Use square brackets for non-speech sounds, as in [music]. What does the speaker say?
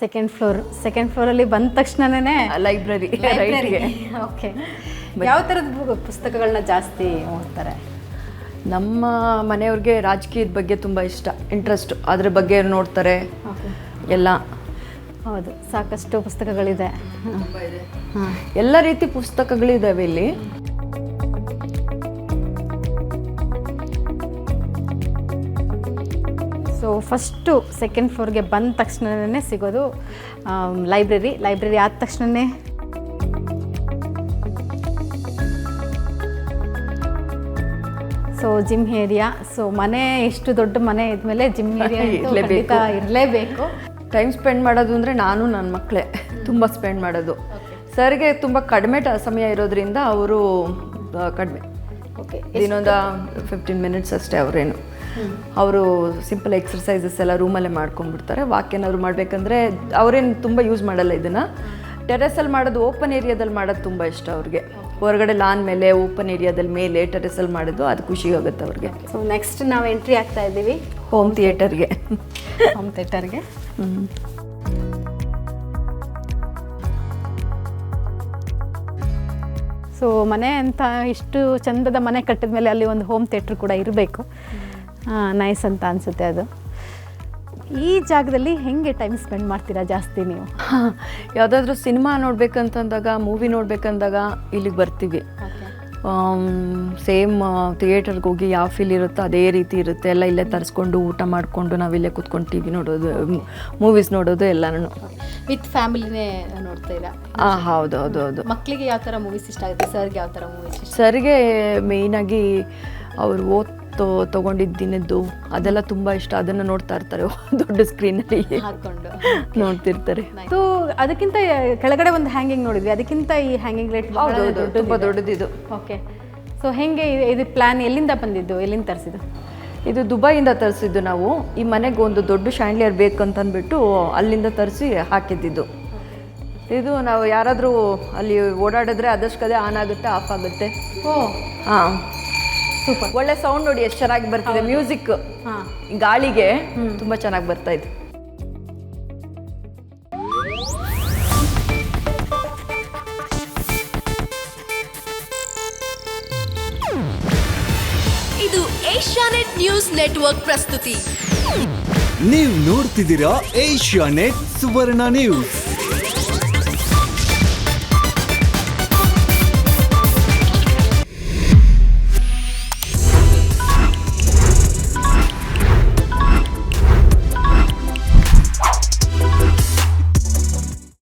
Second floor second ಫ್ಲೋರಲ್ಲಿ ಬಂದ ತಕ್ಷಣನೇ library ರೈಟ್ಗೆ okay ಯಾವ ಥರದ ಪುಸ್ತಕಗಳನ್ನ ಜಾಸ್ತಿ ಓದ್ತಾರೆ? ನಮ್ಮ ಮನೆಯವ್ರಿಗೆ ರಾಜಕೀಯದ ಬಗ್ಗೆ ತುಂಬ ಇಷ್ಟ ಇಂಟ್ರೆಸ್ಟ್ ಅದ್ರ ಬಗ್ಗೆ ನೋಡ್ತಾರೆ. ಎಲ್ಲ. ಹೌದು ಸಾಕಷ್ಟು ಪುಸ್ತಕಗಳಿದೆ. ಹಾಂ. ಎಲ್ಲ ರೀತಿ ಪುಸ್ತಕಗಳಿದ್ದಾವೆ ಇಲ್ಲಿ. ಸೊ ಫಸ್ಟು ಸೆಕೆಂಡ್ ಫ್ಲೋರ್ಗೆ ಬಂದ ತಕ್ಷಣನೇ ಸಿಗೋದು ಲೈಬ್ರರಿ ಲೈಬ್ರರಿ ಆದ ತಕ್ಷಣನೇ ಸೊ ಜಿಮ್ ಏರಿಯಾ ಸೊ ಮನೆ ಎಷ್ಟು ದೊಡ್ಡ ಮನೆ ಇದ್ಮೇಲೆ ಜಿಮ್ ಏರಿಯಾ [laughs] ಇರ್ಲೇಬೇಕು. ಇರಲೇಬೇಕು. ಟೈಮ್ ಸ್ಪೆಂಡ್ ಮಾಡೋದು ಅಂದರೆ ನಾನು ನನ್ನ ಮಕ್ಕಳೇ ತುಂಬ ಸ್ಪೆಂಡ್ ಮಾಡೋದು. ಸರ್ಗೆ ತುಂಬ ಕಡಿಮೆ ಸಮಯ ಇರೋದ್ರಿಂದ ಅವರು ಕಡಿಮೆ. ಓಕೆ ದಿನೊಂದ ಫಿಫ್ಟೀನ್ ಮಿನಿಟ್ಸ್ ಅಷ್ಟೇ ಅವರೇನು ಅವರು ಸಿಂಪಲ್ ಎಕ್ಸರ್ಸೈಸಸ್ ಎಲ್ಲ ರೂಮಲ್ಲೇ ಮಾಡ್ಕೊಂಡ್ಬಿಡ್ತಾರೆ. ವಾಕ್ ಏನಾದ್ರು ಮಾಡಬೇಕಂದ್ರೆ ಅವರೇನು ತುಂಬ ಯೂಸ್ ಮಾಡಲ್ಲ ಇದನ್ನು. ಟೆರೆಸಲ್ಲಿ ಮಾಡೋದು ಓಪನ್ ಏರಿಯಾದಲ್ಲಿ ಮಾಡೋದು ತುಂಬ ಇಷ್ಟ ಅವ್ರಿಗೆ. ಹೊರಗಡೆ ಲಾನ್ ಮೇಲೆ ಓಪನ್ ಏರಿಯಾದಲ್ಲಿ ಮೇಲೆ ಟೆರೆಸಲ್ಲಿ ಮಾಡೋದು ಅದು ಖುಷಿ ಆಗುತ್ತೆ ಅವ್ರಿಗೆ. ಸೊ ನೆಕ್ಸ್ಟ್ ನಾವು ಎಂಟ್ರಿ ಆಗ್ತಾ ಇದ್ದೀವಿ. ಹೋಮ್ ಥಿಯೇಟರ್ಗೆ ಹೋಮ್. ಥಿಯೇಟರ್ಗೆ ಸೊ ಮನೆ ಅಂತ ಇಷ್ಟು ಚಂದದ ಮನೆ ಕಟ್ಟಿದ ಮೇಲೆ ಅಲ್ಲಿ ಒಂದು ಹೋಮ್ ಥಿಯೇಟ್ರ್ ಕೂಡ ಇರಬೇಕು. ನೈಸ್ ಅಂತ ಅನಿಸುತ್ತೆ ಅದು. ಈ ಜಾಗದಲ್ಲಿ ಹೆಂಗೆ ಟೈಮ್ ಸ್ಪೆಂಡ್ ಮಾಡ್ತೀರಾ ಜಾಸ್ತಿ ನೀವು? [laughs] ಯಾವುದಾದ್ರೂ ಸಿನಿಮಾ ನೋಡ್ಬೇಕಂತಂದಾಗ ಮೂವಿ ನೋಡ್ಬೇಕಂದಾಗ ಇಲ್ಲಿಗೆ ಬರ್ತೀವಿ. ಸೇಮ್ ಥಿಯೇಟರ್ಗೆ ಹೋಗಿ ಯಾವ ಫೀಲ್ ಇರುತ್ತೋ ಅದೇ ರೀತಿ ಇರುತ್ತೆ. ಎಲ್ಲ ಇಲ್ಲೇ ತರಿಸ್ಕೊಂಡು ಊಟ ಮಾಡಿಕೊಂಡು ನಾವಿಲ್ಲೇ ಕೂತ್ಕೊಂಡು ಟಿ ವಿ ನೋಡೋದು ಮೂವೀಸ್ ನೋಡೋದು ಎಲ್ಲನೂ. ವಿತ್ ಫ್ಯಾಮಿಲಿನೇ ನೋಡ್ತೀರಾ ಹಾಂ ಹೌದು ಹೌದು ಹೌದು. ಮಕ್ಕಳಿಗೆ ಯಾವ ಥರ ಮೂವೀಸ್ ಇಷ್ಟ ಆಗುತ್ತೆ? ಸರ್ಗೆ ಯಾವ ಥರ ಮೂವೀಸ್ ಸರ್ಗೆ ಮೇಯ್ನಾಗಿ ಅವ್ರು ಓದ್ ತೊಗೊಂಡಿದ್ದಿನದ್ದು ಅದೆಲ್ಲ ತುಂಬ ಇಷ್ಟ. ಅದನ್ನು ನೋಡ್ತಾ ಇರ್ತಾರೆ. ದೊಡ್ಡ ಸ್ಕ್ರೀನಲ್ಲಿ ಹಾಕೊಂಡು. [laughs] ನೋಡ್ತಿರ್ತಾರೆ. ಸೊ ಅದಕ್ಕಿಂತ ಕೆಳಗಡೆ ಒಂದು ಹ್ಯಾಂಗಿಂಗ್ ನೋಡಿದ್ವಿ. ಅದಕ್ಕಿಂತ ಈ ಹ್ಯಾಂಗಿಂಗ್ ರೇಟ್ ತುಂಬಾ ದೊಡ್ಡದಿದು. ಓಕೆ ಸೊ ಹೆಂಗೆ ಇದು- ಪ್ಲಾನ್ ಎಲ್ಲಿಂದ ಬಂದಿದ್ದು? ಎಲ್ಲಿಂದ ತರಿಸಿದ್ದು? ಇದು ದುಬೈಯಿಂದ ತರಿಸಿದ್ದು ನಾವು. ಈ ಮನೆಗೆ ಒಂದು ದೊಡ್ಡ ಶ್ಯಾಂಡ್ಲಿಯರ್ ಬೇಕಂತಂದ್ಬಿಟ್ಟು ಅಲ್ಲಿಂದ ತರಿಸಿ ಹಾಕಿದ್ದಿದ್ದು. ಇದು ನಾವು ಯಾರಾದರೂ ಅಲ್ಲಿ ಓಡಾಡಿದ್ರೆ ಅದಷ್ಟೇ ಆನ್ ಆಗುತ್ತೆ ಆಫ್ ಆಗುತ್ತೆ. ಓ. ಹಾಂ. ಸೂಪರ್ ಒಳ್ಳೆ ಸೌಂಡ್ ನೋಡಿ ಎಷ್ಟು ಚೆನ್ನಾಗಿ ಬರ್ತಿದೆ. ಮ್ಯೂಸಿಕ್ ಹಾಂ. ಗಾಳಿಗೆ ತುಂಬಾ ಚೆನ್ನಾಗಿ ಬರ್ತಾ ಇದೆ. ಇದು ಏಷ್ಯಾನೆಟ್ ನ್ಯೂಸ್ ನೆಟ್ವರ್ಕ್ ಪ್ರಸ್ತುತಿ. ನೀವು ನೋಡ್ತಿದ್ದೀರಾ ಏಷ್ಯಾನೆಟ್ ಸುವರ್ಣ ನ್ಯೂಸ್